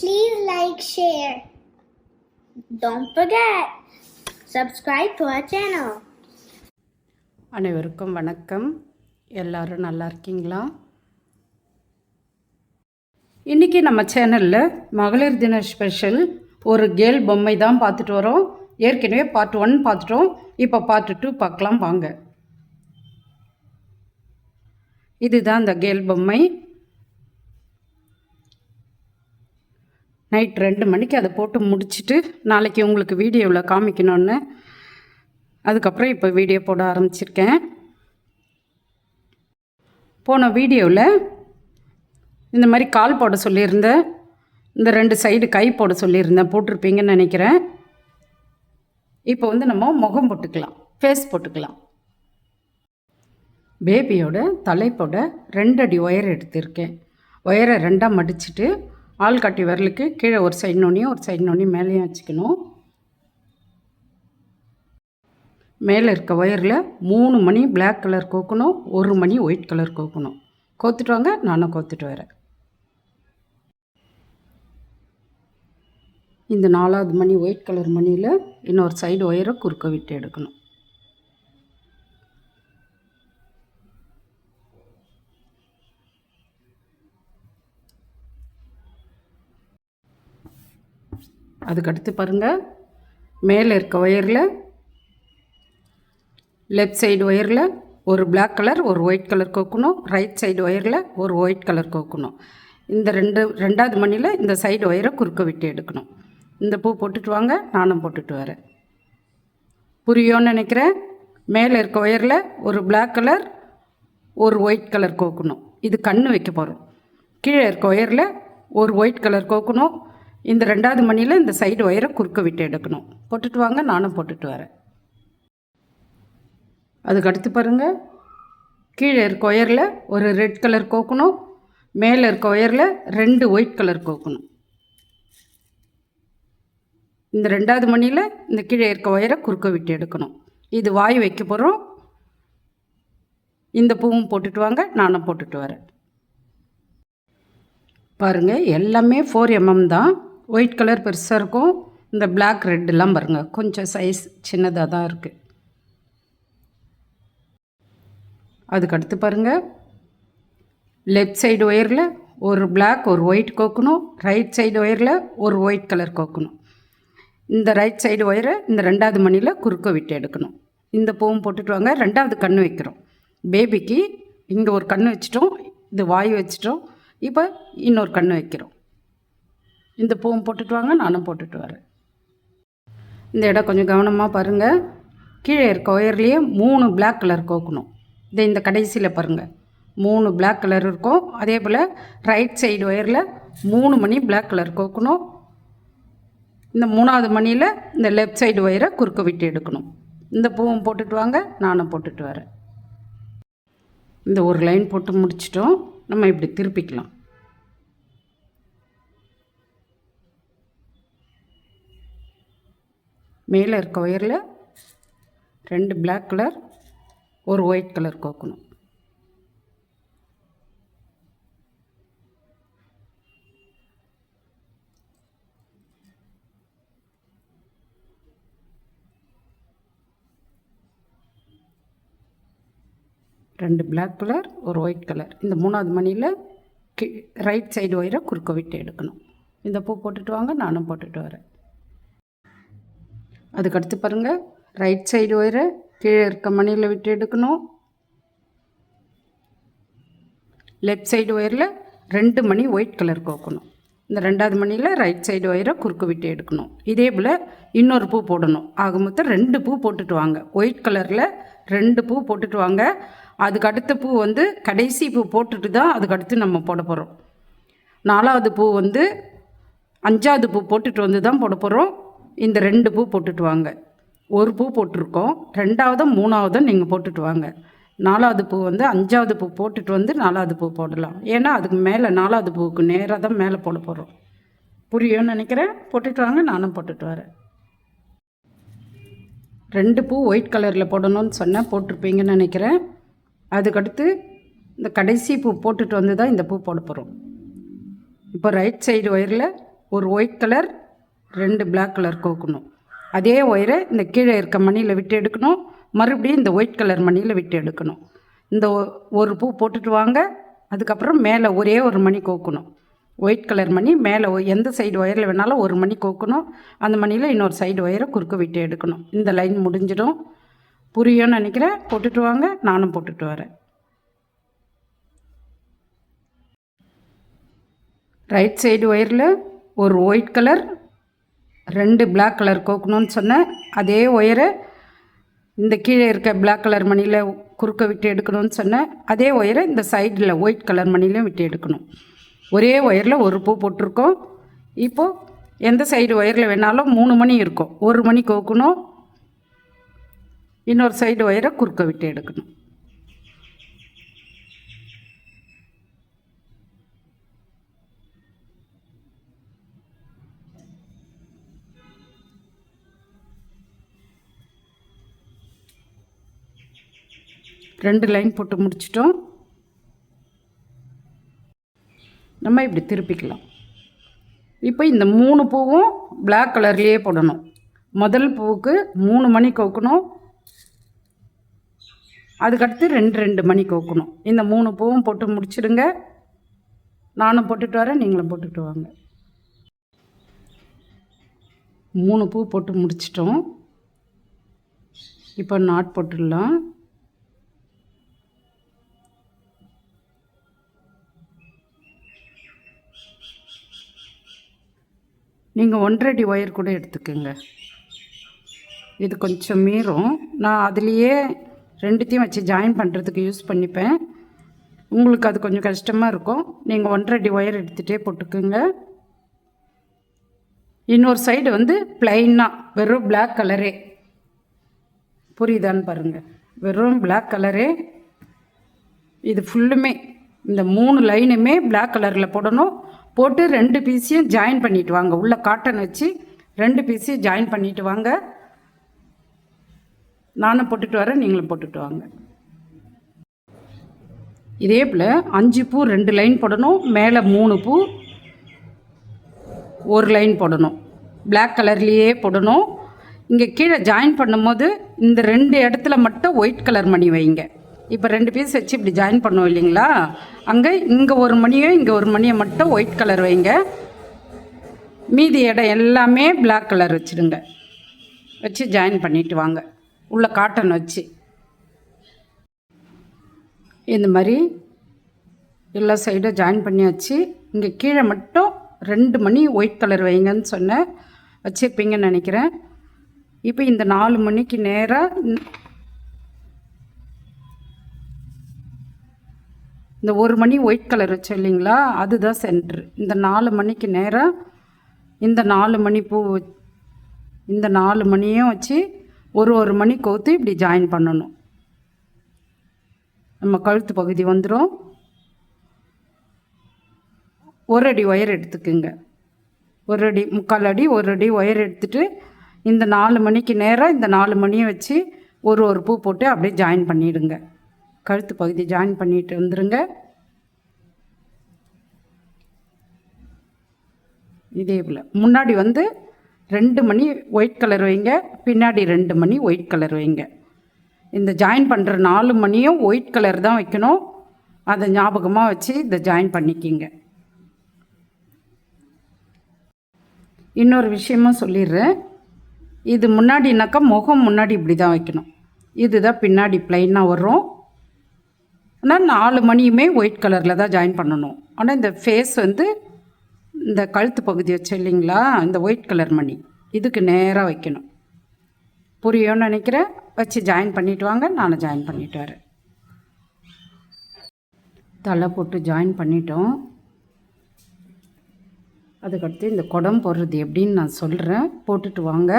Please like, share. Don't forget, subscribe to our channel. அனைவருக்கும் வணக்கம். எல்லாரும் நல்லா இருக்கீங்களா? இன்றைக்கி நம்ம சேனலில் மகளிர் தின ஸ்பெஷல் ஒரு கேல் பொம்மை தான் பார்த்துட்டு வரோம். ஏற்கனவே பார்ட் ஒன் பார்த்துட்டோம். இப்போ பார்ட் டூ பார்க்கலாம் வாங்க. இதுதான் இந்த கேல் பொம்மை. நைட் ரெண்டு மணிக்கு அதை போட்டு முடிச்சுட்டு நாளைக்கு உங்களுக்கு வீடியோவில் காமிக்கணுன்னு அதுக்கப்புறம் இப்போ வீடியோ போட ஆரம்பிச்சிருக்கேன். போன வீடியோவில் இந்த மாதிரி கால் போட சொல்லியிருந்தேன். இந்த ரெண்டு சைடு கை போட சொல்லியிருந்தேன். போட்டிருப்பீங்கன்னு நினைக்கிறேன். இப்போ வந்து நம்ம முகம் போட்டுக்கலாம். ஃபேஸ் போட்டுக்கலாம். பேபியோட தலைப்போட ரெண்டு அடி ஒயர் எடுத்திருக்கேன். ஒயரை ரெண்டாக மடிச்சுட்டு ஆள்காட்டி விரலுக்கு கீழே ஒரு சைடு நோண்டியும் ஒரு சைடு நோனியும் மேலேயும் வச்சுக்கணும். மேலே இருக்க ஒயரில் மூணு மணி பிளாக் கலர் கோக்கணும் ஒரு மணி ஒயிட் கலர் கோக்கணும். கோத்துட்டு வாங்க நானும் கோத்துட்டு வரேன். இந்த நாலாவது மணி ஒயிட் கலர் மணியில் இன்னொரு சைடு ஒயரை குறுக்க விட்டு எடுக்கணும். அதுக்கடுத்து பாருங்கள் மேலே இருக்க ஒயரில் லெஃப்ட் சைடு ஒயரில் ஒரு பிளாக் கலர் ஒரு ஒயிட் கலர் கோக்கணும். ரைட் சைடு ஒயரில் ஒரு ஒயிட் கலர் கோக்கணும். இந்த ரெண்டு ரெண்டாவது மணியில் இந்த சைடு ஒயரை குறுக்க விட்டு எடுக்கணும். இந்த பூ போட்டுட்டு வாங்க நானும் போட்டுட்டு வரேன். புரியும்னு நினைக்கிறேன். மேலே இருக்க ஒயரில் ஒரு பிளாக் கலர் ஒரு ஒயிட் கலர் கோக்கணும். இது கண் வைக்க போகிறோம் கீழே இருக்க ஒயரில் ஒரு ஒயிட் கலர் கோக்கணும். இந்த ரெண்டாவது மணியில் இந்த சைடு ஒயரை குறுக்க விட்டு எடுக்கணும். போட்டுட்டு வாங்க நானும் போட்டுட்டு வரேன். அதுக்கு அடுத்து பாருங்கள் கீழே இருக்க ஒயரில் ஒரு ரெட் கலர் கோக்கணும். மேலே இருக்க ஒயரில் ரெண்டு ஒயிட் கலர் கோக்கணும். இந்த ரெண்டாவது மணியில் இந்த கீழே இருக்க ஒயரை குறுக்க விட்டு எடுக்கணும். இது வாய் வைக்க போகிறோம் இந்த பூவும் போட்டுட்டு வாங்க நானும் போட்டுட்டு வரேன். பாருங்கள் எல்லாமே ஃபோர் எம்எம் தான். ஒயிட் கலர் பெருசாக இருக்கும். இந்த பிளாக் ரெட்டெல்லாம் பாருங்கள் கொஞ்சம் சைஸ் சின்னதாக தான் இருக்குது அதுக்கடுத்து பாருங்கள் லெஃப்ட் சைடு ஒயரில் ஒரு பிளாக் ஒரு ஒயிட் கோக்கணும். ரைட் சைடு ஒயரில் ஒரு ஒயிட் கலர் கோக்கணும். இந்த ரைட் சைடு ஒயரை இந்த ரெண்டாவது மணியில் குறுக்க விட்டு எடுக்கணும். இந்த பூவும் போட்டுட்டு வாங்க. ரெண்டாவது கண் வைக்கிறோம். பேபிக்கு இங்கே ஒரு கண் வச்சிட்டோம். இது வாய் வச்சிட்டோம். இப்போ இன்னொரு கண் வைக்கிறோம். இந்த பூவும் போட்டுட்டு வாங்க நானும் போட்டுட்டு வரேன். இந்த இடம் கொஞ்சம் கவனமாக பாருங்கள் கீழே இருக்க ஒயர்லேயே மூணு பிளாக் கலர் கோக்கணும். இது இந்த கடைசியில் பாருங்கள் மூணு பிளாக் கலர் இருக்கும். அதே போல் ரைட் சைடு ஒயரில் மூணு மணி பிளாக் கலர் கோக்கணும். இந்த மூணாவது மணியில் இந்த லெஃப்ட் சைடு ஒயரை குறுக்க விட்டு எடுக்கணும். இந்த பூவும் போட்டுட்டு வாங்க நானும் போட்டுட்டு வரேன். இந்த ஒரு லைன் போட்டு முடிச்சிட்டோம். நம்ம இப்படி திருப்பிக்கலாம். மேலே இருக்க ஒயரில் ரெண்டு பிளாக் கலர் ஒரு ஒயிட் கலர் கோக்கணும். ரெண்டு பிளாக் கலர் ஒரு ஒயிட் கலர் இந்த மூணாவது மணியில் கி ரைட் சைடு ஒயரை குறுக்க விட்டு எடுக்கணும். இந்த பூ போட்டுட்டு வாங்க நானும் போட்டுட்டு வரேன். அதுக்கடுத்து பாருங்கள் ரைட் சைடு ஒயரை கீழே இருக்க மணியில் விட்டு எடுக்கணும். லெஃப்ட் சைடு ஒயரில் ரெண்டு மணி ஒயிட் கலர் கோக்கணும். இந்த ரெண்டாவது மணியில் ரைட் சைடு ஒயரை குறுக்கு விட்டு எடுக்கணும். இதே போல் இன்னொரு பூ போடணும். ஆக மொத்தம் ரெண்டு பூ போட்டுட்டு வாங்க. ஒயிட் கலரில் ரெண்டு பூ போட்டுட்டு வாங்க. அதுக்கு அடுத்த பூ வந்து கடைசி பூ போட்டுட்டு தான் அதுக்கடுத்து நம்ம போட போகிறோம் நாலாவது பூ வந்து அஞ்சாவது பூ போட்டுட்டு வந்து தான் போட போகிறோம் இந்த ரெண்டு பூ போட்டுட்டு வாங்க. ஒரு பூ போட்டிருக்கோம். ரெண்டாவதும் மூணாவதும் நீங்கள் போட்டுட்டு வாங்க. நாலாவது பூ வந்து அஞ்சாவது பூ போட்டுட்டு வந்து நாலாவது பூ போடலாம். ஏன்னா அதுக்கு மேலே நாலாவது பூவுக்கு நேராக தான் மேலே போட போகிறோம் புரியும்னு நினைக்கிறேன். போட்டுட்டு வாங்க நானும் போட்டுட்டு வரேன். ரெண்டு பூ ஒயிட் கலரில் போடணும்னு சொன்னேன் போட்டிருப்பீங்கன்னு நினைக்கிறேன். அதுக்கடுத்து இந்த கடைசி பூ போட்டுட்டு வந்து தான் இந்த பூ போட போகிறோம் இப்போ ரைட் சைடு ஒயரில் ஒரு ஒயிட் கலர் ரெண்டு பிளாக் கலர் கோக்கணும். அதே ஒயரை இந்த கீழே இருக்க மணியில் விட்டு எடுக்கணும். மறுபடியும் இந்த ஒயிட் கலர் மணியில் விட்டு எடுக்கணும். இந்த ஒ- ஒரு பூ போட்டுட்டு வாங்க. அதுக்கப்புறம் மேலே ஒரே ஒரு மணி கோக்கணும். ஒயிட் கலர் மணி மேலே எந்த சைடு ஒயரில் வேணாலும் ஒரு மணி கோக்கணும். அந்த மணியில் இன்னொரு சைடு ஒயரை குறுக்க விட்டு எடுக்கணும். இந்த லைன் முடிஞ்சிடும். புரியும்னு நினைக்கிறேன். போட்டுட்டு வாங்க. நானும் போட்டுட்டு வரேன். ரைட் சைடு ஒயரில் ஒரு ஒயிட் கலர் ரெண்டு பிளாக் கலர் கோக்கணும்னு சொன்னேன். அதே ஒயரை இந்த கீழே இருக்க பிளாக் கலர் மணியில் குறுக்க விட்டு எடுக்கணும்னு சொன்னேன். அதே ஒயரை இந்த சைடில் ஒயிட் கலர் மணிலையும் விட்டு எடுக்கணும். ஒரே ஒயரில் ஒரு பூ போட்டிருக்கோம். இப்போது எந்த சைடு ஒயரில் வேணாலும் மூணு மணி இருக்கும். ஒரு மணி கோக்கணும். இன்னொரு சைடு ஒயரை குறுக்க விட்டு எடுக்கணும். ரெண்டு லைன் போட்டு முடிச்சிட்டோம். நம்ம இப்படி திருப்பிக்கலாம். இப்போ இந்த மூணு பூவும் பிளாக் கலர்லேயே போடணும். முதல் பூவுக்கு மூணு மணி கோக்கணும். அதுக்கடுத்து ரெண்டு ரெண்டு மணி கோக்கணும். இந்த மூணு பூவும் போட்டு முடிச்சிடுங்க. நானும் போட்டுட்டு வரேன் நீங்களும் போட்டுட்டு வாங்க. மூணு பூ போட்டு முடிச்சிட்டோம். இப்போ நாட் போட்டுடலாம். நீங்கள் ஒன்றரை ஒயர் கூட எடுத்துக்கோங்க. இது கொஞ்சம் மீறும். நான் அதுலேயே ரெண்டுத்தையும் வச்சு ஜாயின் பண்ணுறதுக்கு யூஸ் பண்ணிப்பேன். உங்களுக்கு அது கொஞ்சம் கஷ்டமாக இருக்கும். நீங்கள் ஒன்றரை ஒயர் எடுத்துகிட்டே போட்டுக்கோங்க. இன்னொரு சைடு வந்து பிளைனாக வெறும் பிளாக் கலரே புரியுதான்னு பாருங்கள் வெறும் பிளாக் கலரே இது ஃபுல்லுமே இந்த மூணு லைனுமே பிளாக் கலரில் போடணும். போட்டு ரெண்டு பீஸையும் ஜாயின் பண்ணிட்டு வாங்க. உள்ள காட்டன் வச்சு ரெண்டு பீஸையும் ஜாயின் பண்ணிட்டு வாங்க. நானும் போட்டுட்டு வரேன் நீங்களும் போட்டுட்டு வாங்க. இதே போல் அஞ்சு பூ ரெண்டு லைன் போடணும் மேலே மூணு பூ ஒரு லைன் போடணும். பிளாக் கலர்லேயே போடணும். இங்கே கீழே ஜாயின் பண்ணும்போது இந்த ரெண்டு இடத்துல மட்டும் ஒயிட் கலர் மணி வைங்க. இப்போ ரெண்டு பீஸ் வச்சு இப்படி ஜாயின் பண்ணுவோம் இல்லைங்களா? அங்கே இங்கே ஒரு மணியும் இங்கே ஒரு மணியை மட்டும் ஒயிட் கலர் வைங்க. மீதி இடம் எல்லாமே பிளாக் கலர் வச்சுடுங்க வச்சு ஜாயின் பண்ணிட்டு வாங்க. உள்ள காட்டன் வச்சு. இந்த மாதிரி எல்லா சைடும் ஜாயின் பண்ணியாச்சு. இங்கே கீழே மட்டும் ரெண்டு மணி ஒயிட் கலர் வைங்கன்னு சொன்னேன். வச்சுருப்பீங்கன்னு நினைக்கிறேன். இப்போ இந்த நாலு மணிக்கு நேராக இந்த ஒரு மணி ஒயிட் கலர் வச்சு இல்லைங்களா? அதுதான் சென்ட்ரு இந்த நாலு மணிக்கு நேராக இந்த நாலு மணி பூ இந்த நாலு மணியும் வச்சு ஒரு ஒரு மணி கோத்து இப்படி ஜாயின் பண்ணணும். நம்ம கழுத்து பகுதி வந்துடும் ஒரு அடி ஒயர் எடுத்துக்குங்க. ஒரு அடி முக்கால் அடி ஒரு அடி ஒயர் எடுத்துட்டு இந்த நாலு மணிக்கு நேராக இந்த நாலு மணியை வச்சு ஒரு ஒரு பூ போட்டு அப்படியே ஜாயின் பண்ணிவிடுங்க கழுத்து பகுதி ஜாயின் பண்ணிட்டு வந்துடுங்க இதே போல். முன்னாடி வந்து ரெண்டு மணி ஒயிட் கலர் வைங்க பின்னாடி ரெண்டு மணி ஒயிட் கலர் வைங்க. இந்த ஜாயின் பண்ணுற நாலு மணியும் ஒயிட் கலர் தான் வைக்கணும். அதை ஞாபகமாக வச்சு இதை ஜாயின் பண்ணிக்கிங்க. இன்னொரு விஷயமும் சொல்லிடுறேன். இது முன்னாடினாக்கா முகம் முன்னாடி இப்படி தான் வைக்கணும். இதுதான் பின்னாடி ப்ளைனாக வரும். ஆனால் நாலு மணியுமே ஒயிட் கலரில் தான் ஜாயின் பண்ணணும். ஆனால் இந்த ஃபேஸ் வந்து இந்த கழுத்து பகுதி வச்சு இல்லைங்களா? இந்த ஒயிட் கலர் மணி. இதுக்கு நேராக வைக்கணும். புரியும்னு நினைக்கிறேன். வச்சு ஜாயின் பண்ணிட்டு வாங்க. நானும் ஜாயின் பண்ணிட்டு வரேன். தலை போட்டு ஜாயின் பண்ணிட்டோம். அதுக்கடுத்து இந்த குடம் போடுறது எப்படின்னு நான் சொல்கிறேன் போட்டுட்டு வாங்க.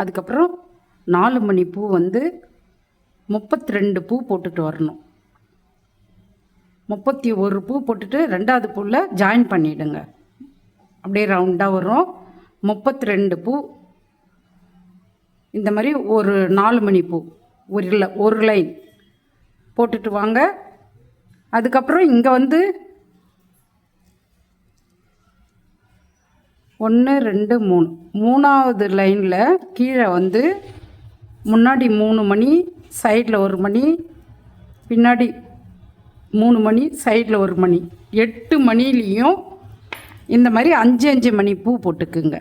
அதுக்கப்புறம் நாலு மணி பூ வந்து முப்பத்தி ரெண்டு பூ போட்டுட்டு வரணும். முப்பத்தி ஒரு பூ போட்டுட்டு ரெண்டாவது பூவில் ஜாயின் பண்ணிவிடுங்க அப்படியே ரவுண்டாக வரும் முப்பத்தி ரெண்டு பூ. இந்த மாதிரி ஒரு நாலு மணி பூ. ஒரு இல்லை ஒரு லைன் போட்டுட்டு வாங்க. அதுக்கப்புறம் இங்கே வந்து ஒன்று ரெண்டு மூணு. மூணாவது லைனில் கீழே வந்து முன்னாடி மூணு மணி சைடில் ஒரு மணி பின்னாடி மூணு மணி சைடில் ஒரு மணி. எட்டு மணிலேயும் இந்த மாதிரி அஞ்சு அஞ்சு மணி பூ போட்டுக்குங்க.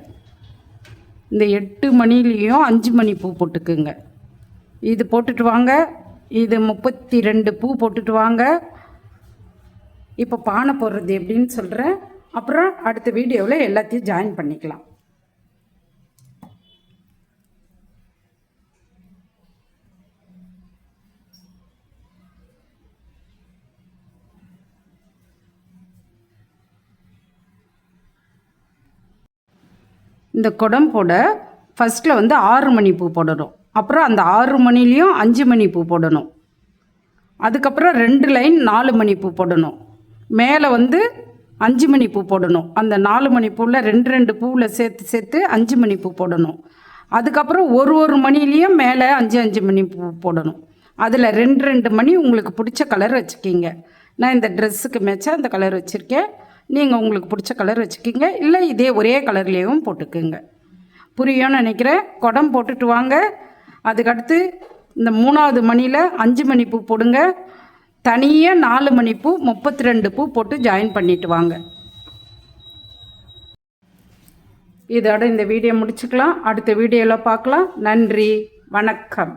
இந்த எட்டு மணிலேயும் அஞ்சு மணி பூ போட்டுக்குங்க. இது போட்டுட்டு வாங்க. இது முப்பத்தி ரெண்டு பூ போட்டுட்டு வாங்க. இப்போ பானை போடுறது எப்படின்னு சொல்கிறேன் அப்புறம் அடுத்த வீடியோவில் எல்லாத்தையும் ஜாயின் பண்ணிக்கலாம். இந்த குடம் போட ஃபஸ்ட்டில் வந்து ஆறு மணி பூ போடணும். அப்புறம் அந்த ஆறு மணிலையும் அஞ்சு மணி பூ போடணும். அதுக்கப்புறம் ரெண்டு லைன் நாலு மணி பூ போடணும். மேலே வந்து அஞ்சு மணி பூ போடணும். அந்த நாலு மணி பூவில் ரெண்டு ரெண்டு பூவில் சேர்த்து சேர்த்து அஞ்சு மணி பூ போடணும். அதுக்கப்புறம் ஒரு ஒரு மணிலையும் மேலே அஞ்சு அஞ்சு மணி பூ போடணும். அதில் ரெண்டு ரெண்டு மணி உங்களுக்கு பிடிச்ச கலர் வச்சுக்கிங்க. நான் இந்த ட்ரெஸ்ஸுக்கு மேட்சாக அந்த கலர் வச்சுருக்கேன். நீங்கள் உங்களுக்கு பிடிச்ச கலர் வச்சுக்கிங்க. இல்லை இதே ஒரே கலர்லேயும் போட்டுக்குங்க. புரியும்னு நினைக்கிறேன். குடம் போட்டுட்டு வாங்க. அதுக்கடுத்து இந்த மூணாவது மணியில் அஞ்சு மணி பூ போடுங்க. தனியாக நாலு மணி பூ முப்பத்தி ரெண்டு பூ போட்டு ஜாயின் பண்ணிட்டு வாங்க. இதோட இந்த வீடியோ முடிச்சுக்கலாம். அடுத்த வீடியோவில் பார்க்கலாம். நன்றி. வணக்கம்.